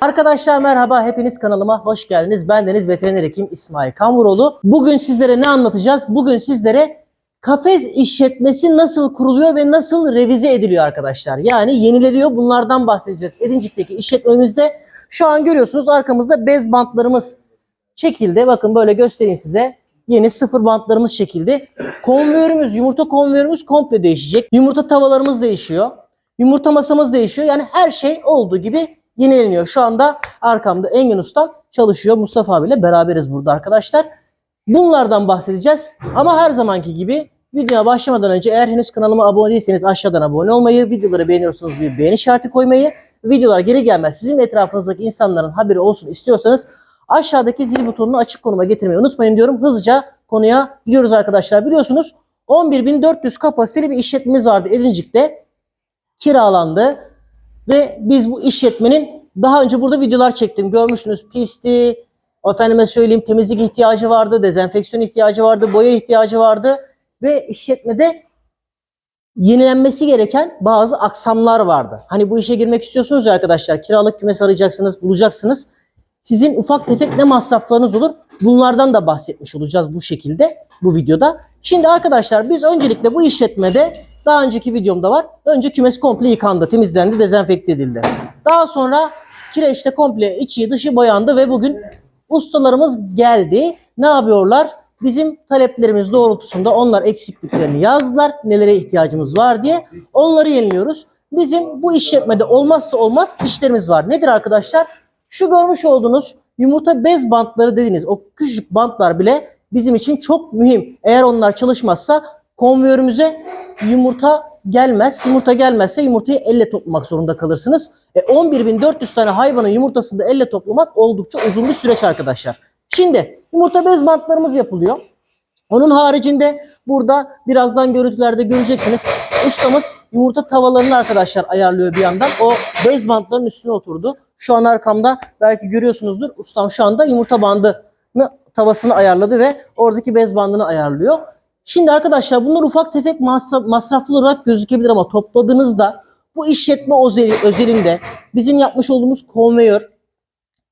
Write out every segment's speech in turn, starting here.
Arkadaşlar merhaba, hepiniz kanalıma hoş geldiniz. Ben Deniz Veteriner Hekim İsmail Kamuroğlu. Bugün sizlere ne anlatacağız? Bugün sizlere kafes işletmesi nasıl kuruluyor ve nasıl revize ediliyor arkadaşlar. Yani yenileniyor bunlardan bahsedeceğiz. Edincik'teki işletmemizde şu an görüyorsunuz arkamızda bez bantlarımız çekildi. Bakın böyle göstereyim size. Yeni sıfır bantlarımız çekildi. Konveyörümüz, yumurta konveyörümüz komple değişecek. Yumurta tavalarımız değişiyor. Yumurta masamız değişiyor. Yani her şey olduğu gibi yenileniyor. Şu anda arkamda Engin Usta çalışıyor. Mustafa abiyle beraberiz burada arkadaşlar. Bunlardan bahsedeceğiz. Ama her zamanki gibi videoya başlamadan önce eğer henüz kanalıma abone değilseniz aşağıdan abone olmayı, videoları beğeniyorsanız bir beğeni işareti koymayı, videolar geri gelmez sizin etrafınızdaki insanların haberi olsun istiyorsanız aşağıdaki zil butonunu açık konuma getirmeyi unutmayın diyorum. Hızlıca konuya gidiyoruz arkadaşlar. Biliyorsunuz 11.400 kapasiteli bir işletmemiz vardı Edincik'te. Kiralandı. Ve biz bu işletmenin daha önce burada videolar çektim. Görmüşsünüz pisti, efendime söyleyeyim temizlik ihtiyacı vardı, dezenfeksiyon ihtiyacı vardı, boya ihtiyacı vardı. Ve işletmede yenilenmesi gereken bazı aksamlar vardı. Hani bu işe girmek istiyorsunuz ya arkadaşlar kiralık kümes arayacaksınız, bulacaksınız. Sizin ufak tefek ne masraflarınız olur? Bunlardan da bahsetmiş olacağız bu şekilde bu videoda. Şimdi arkadaşlar biz öncelikle bu işletmede daha önceki videomda var. Önce kümes komple yıkandı, temizlendi, dezenfekte edildi. Daha sonra kireçte komple içi dışı boyandı ve bugün ustalarımız geldi. Ne yapıyorlar? Bizim taleplerimiz doğrultusunda onlar eksikliklerini yazdılar. Nelere ihtiyacımız var diye. Onları yeniliyoruz. Bizim bu işletmede olmazsa olmaz işlerimiz var. Nedir arkadaşlar? Şu görmüş olduğunuz yumurta bez bantları dediğiniz o küçük bantlar bile bizim için çok mühim. Eğer onlar çalışmazsa konveyörümüze yumurta gelmez. Yumurta gelmezse yumurtayı elle toplamak zorunda kalırsınız. E 11.400 tane hayvanın yumurtasını da elle toplamak oldukça uzun bir süreç arkadaşlar. Şimdi yumurta bez bantlarımız yapılıyor. Onun haricinde burada birazdan görüntülerde göreceksiniz. Ustamız yumurta tavalarını arkadaşlar ayarlıyor bir yandan. O bez bantların üstüne oturdu. Şu an arkamda belki görüyorsunuzdur. Ustam şu anda yumurta bandını tavasını ayarladı ve oradaki bez bandını ayarlıyor. Şimdi arkadaşlar bunlar ufak tefek masraf, masraflı olarak gözükebilir ama topladığınızda bu işletme özeli- özelinde bizim yapmış olduğumuz konveyör,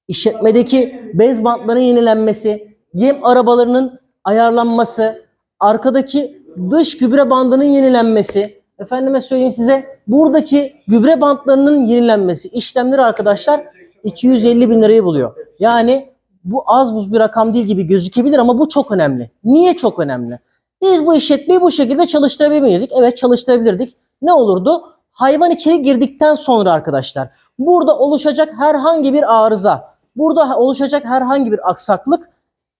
işletmedeki bez bantların yenilenmesi, yem arabalarının ayarlanması, arkadaki dış gübre bandının yenilenmesi, efendime söyleyeyim size buradaki gübre bantlarının yenilenmesi işlemleri arkadaşlar 250 bin lirayı buluyor. Yani bu az buz bir rakam değil gibi gözükebilir ama bu çok önemli. Niye çok önemli? Biz bu işletmeyi bu şekilde çalıştırabilir? Evet çalıştırabilirdik. Ne olurdu? Hayvan içeri girdikten sonra arkadaşlar burada oluşacak herhangi bir arıza, burada oluşacak herhangi bir aksaklık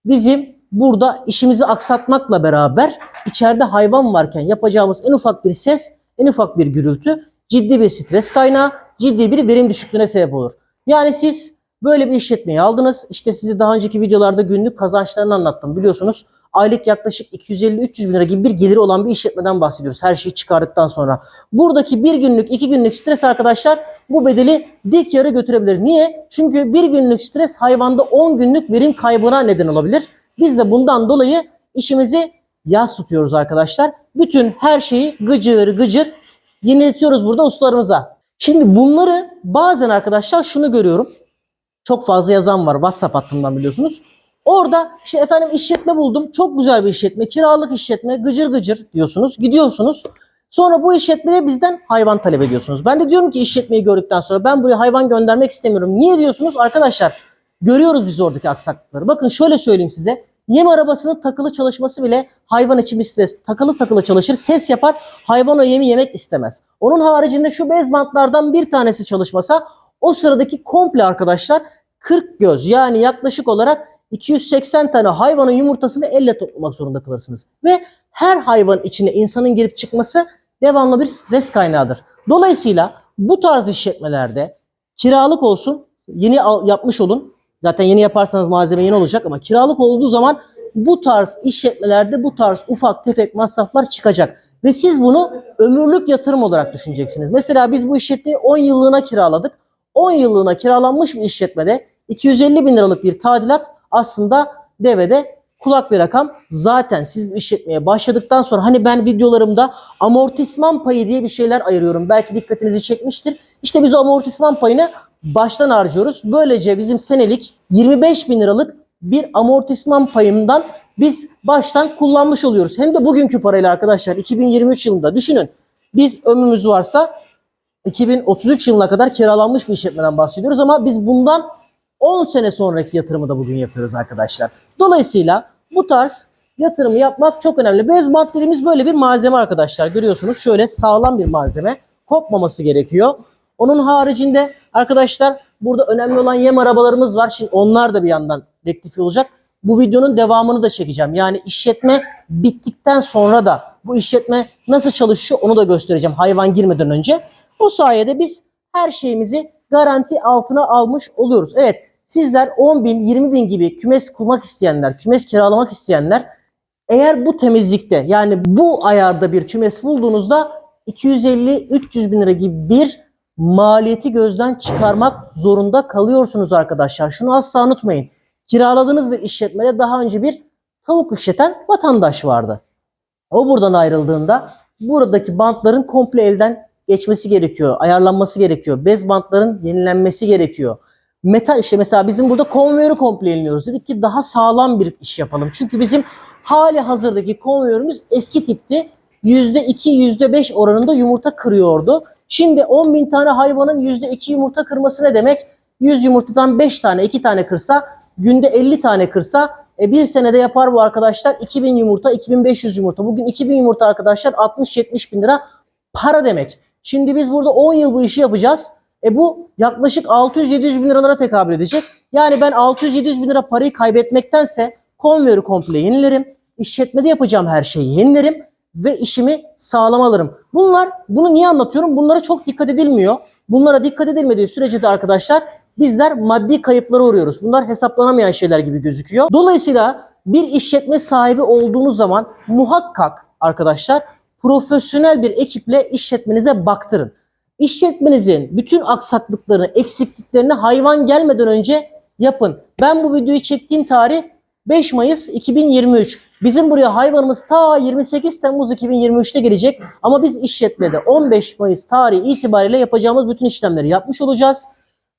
bizim burada işimizi aksatmakla beraber içeride hayvan varken yapacağımız en ufak bir ses, en ufak bir gürültü ciddi bir stres kaynağı, ciddi bir verim düşüklüğüne sebep olur. Yani siz böyle bir işletmeyi aldınız. İşte size daha önceki videolarda günlük kazançlarını anlattım biliyorsunuz. Aylık yaklaşık 250-300 bin lira gibi bir geliri olan bir işletmeden bahsediyoruz. Her şeyi çıkardıktan sonra. Buradaki bir günlük, iki günlük stres arkadaşlar bu bedeli dik yarı götürebilir. Niye? Çünkü bir günlük stres hayvanda 10 günlük verim kaybına neden olabilir. Biz de bundan dolayı işimizi yaz tutuyoruz arkadaşlar. Bütün her şeyi gıcır gıcır yeniletiyoruz burada ustalarımıza. Şimdi bunları bazen arkadaşlar şunu görüyorum. Çok fazla yazan var WhatsApp hattından biliyorsunuz. Orada işte efendim işletme buldum. Çok güzel bir işletme. Kiralık işletme. Gıcır gıcır diyorsunuz. Gidiyorsunuz. Sonra bu işletmeye bizden hayvan talep ediyorsunuz. Ben de diyorum ki işletmeyi gördükten sonra ben buraya hayvan göndermek istemiyorum. Niye diyorsunuz? Arkadaşlar görüyoruz biz oradaki aksaklıkları. Bakın şöyle söyleyeyim size. Yem arabasının takılı çalışması bile hayvan için bir stres. Takılı takılı çalışır, ses yapar. Hayvan o yemi yemek istemez. Onun haricinde şu bez bantlardan bir tanesi çalışmasa o sıradaki komple arkadaşlar 40 göz yani yaklaşık olarak 280 tane hayvanın yumurtasını elle toplamak zorunda kalırsınız. Ve her hayvan içine insanın girip çıkması devamlı bir stres kaynağıdır. Dolayısıyla bu tarz işletmelerde kiralık olsun, yeni yapmış olun. Zaten yeni yaparsanız malzeme yeni olacak ama kiralık olduğu zaman bu tarz işletmelerde bu tarz ufak tefek masraflar çıkacak. Ve siz bunu ömürlük yatırım olarak düşüneceksiniz. Mesela biz bu işletmeyi 10 yıllığına kiraladık. 10 yıllığına kiralanmış bir işletmede 250 bin liralık bir tadilat aslında devede kulak bir rakam. Zaten siz bu işletmeye başladıktan sonra hani ben videolarımda amortisman payı diye bir şeyler ayırıyorum. Belki dikkatinizi çekmiştir. İşte biz o amortisman payını baştan harcıyoruz. Böylece bizim senelik 25 bin liralık bir amortisman payından biz baştan kullanmış oluyoruz. Hem de bugünkü parayla arkadaşlar 2023 yılında düşünün. Biz ömrümüz varsa 2033 yılına kadar kiralanmış bir işletmeden bahsediyoruz ama biz bundan 10 sene sonraki yatırımı da bugün yapıyoruz arkadaşlar. Dolayısıyla bu tarz yatırımı yapmak çok önemli. Bez bant dediğimiz böyle bir malzeme arkadaşlar. Görüyorsunuz şöyle sağlam bir malzeme. Kopmaması gerekiyor. Onun haricinde arkadaşlar burada önemli olan yem arabalarımız var. Şimdi onlar da bir yandan rektifiye olacak. Bu videonun devamını da çekeceğim. Yani işletme bittikten sonra da bu işletme nasıl çalışıyor onu da göstereceğim hayvan girmeden önce. O sayede biz her şeyimizi garanti altına almış oluyoruz. Evet sizler 10 bin 20 bin gibi kümes kurmak isteyenler, kümes kiralamak isteyenler eğer bu temizlikte yani bu ayarda bir kümes bulduğunuzda 250-300 bin lira gibi bir maliyeti gözden çıkarmak zorunda kalıyorsunuz arkadaşlar. Şunu asla unutmayın. Kiraladığınız bir işletmede daha önce bir tavuk işleten vatandaş vardı. O buradan ayrıldığında buradaki bantların komple elden geçmesi gerekiyor. Ayarlanması gerekiyor. Bez bantların yenilenmesi gerekiyor. Metal işte mesela bizim burada konveyörü komple yeniliyoruz. Dedik ki daha sağlam bir iş yapalım. Çünkü bizim hali hazırdaki konveyörümüz eski tipti. %2, %5 oranında yumurta kırıyordu. Şimdi 10 bin tane hayvanın %2 yumurta kırması ne demek? 100 yumurtadan 5 tane, 2 tane kırsa, günde 50 tane kırsa e bir senede yapar bu arkadaşlar 2000 yumurta, 2500 yumurta. Bugün 2000 yumurta arkadaşlar 60-70 bin lira para demek. Şimdi biz burada 10 yıl bu işi yapacağız. E bu yaklaşık 600-700 bin liralara tekabül edecek. Yani ben 600-700 bin lira parayı kaybetmektense konveyörü komple yenilerim. İşletmede yapacağım her şeyi yenilerim ve işimi sağlam alırım. Bunlar, bunu niye anlatıyorum? Bunlara çok dikkat edilmiyor. Bunlara dikkat edilmediği sürece de arkadaşlar bizler maddi kayıplara uğruyoruz. Bunlar hesaplanamayan şeyler gibi gözüküyor. Dolayısıyla bir işletme sahibi olduğunuz zaman muhakkak arkadaşlar profesyonel bir ekiple işletmenize baktırın. İşletmenizin bütün aksaklıklarını, eksikliklerini hayvan gelmeden önce yapın. Ben bu videoyu çektiğim tarih 5 Mayıs 2023. Bizim buraya hayvanımız ta 28 Temmuz 2023'te gelecek. Ama biz işletmede 15 Mayıs tarihi itibariyle yapacağımız bütün işlemleri yapmış olacağız.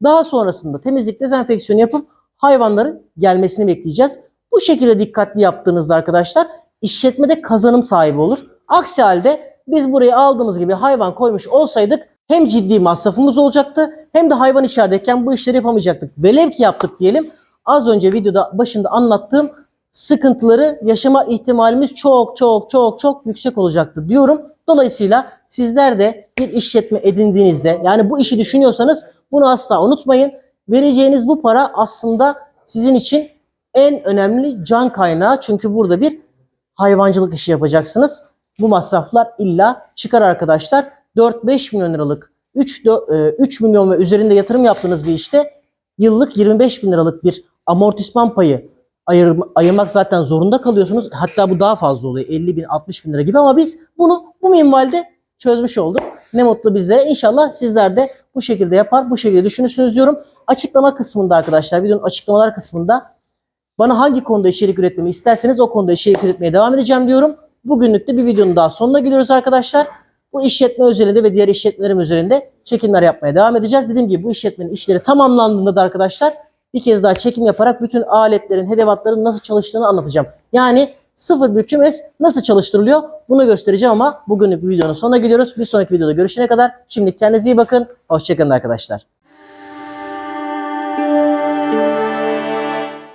Daha sonrasında temizlik dezenfeksiyonu yapıp hayvanların gelmesini bekleyeceğiz. Bu şekilde dikkatli yaptığınızda arkadaşlar işletmede kazanım sahibi olur. Aksi halde biz buraya aldığımız gibi hayvan koymuş olsaydık hem ciddi masrafımız olacaktı hem de hayvan içerideyken bu işleri yapamayacaktık. Velev ki yaptık diyelim az önce videoda başında anlattığım sıkıntıları yaşama ihtimalimiz çok çok çok çok yüksek olacaktı diyorum. Dolayısıyla sizler de bir işletme edindiğinizde yani bu işi düşünüyorsanız bunu asla unutmayın. Vereceğiniz bu para aslında sizin için en önemli can kaynağı. Çünkü burada bir hayvancılık işi yapacaksınız. Bu masraflar illa çıkar arkadaşlar. 4-5 milyon liralık 3, 3 milyon ve üzerinde yatırım yaptığınız bir işte yıllık 25 bin liralık bir amortisman payı ayır, ayırmak zaten zorunda kalıyorsunuz. Hatta bu daha fazla oluyor. 50 bin 60 bin lira gibi ama biz bunu bu minvalde çözmüş olduk. Ne mutlu bizlere. İnşallah sizler de bu şekilde yapar, bu şekilde düşünürsünüz diyorum. Açıklama kısmında arkadaşlar, videonun açıklamalar kısmında bana hangi konuda içerik üretmemi isterseniz o konuda içerik üretmeye devam edeceğim diyorum. Bugünlük de bir videonun daha sonuna geliyoruz arkadaşlar. Bu işletme üzerinde ve diğer işletmelerim üzerinde çekimler yapmaya devam edeceğiz. Dediğim gibi bu işletmenin işleri tamamlandığında da arkadaşlar bir kez daha çekim yaparak bütün aletlerin, hedevatların nasıl çalıştığını anlatacağım. Yani sıfır bir kümes nasıl çalıştırılıyor bunu göstereceğim ama bugünlük bu videonun sonuna geliyoruz. Bir sonraki videoda görüşene kadar şimdi kendinize iyi bakın. Hoşçakalın arkadaşlar.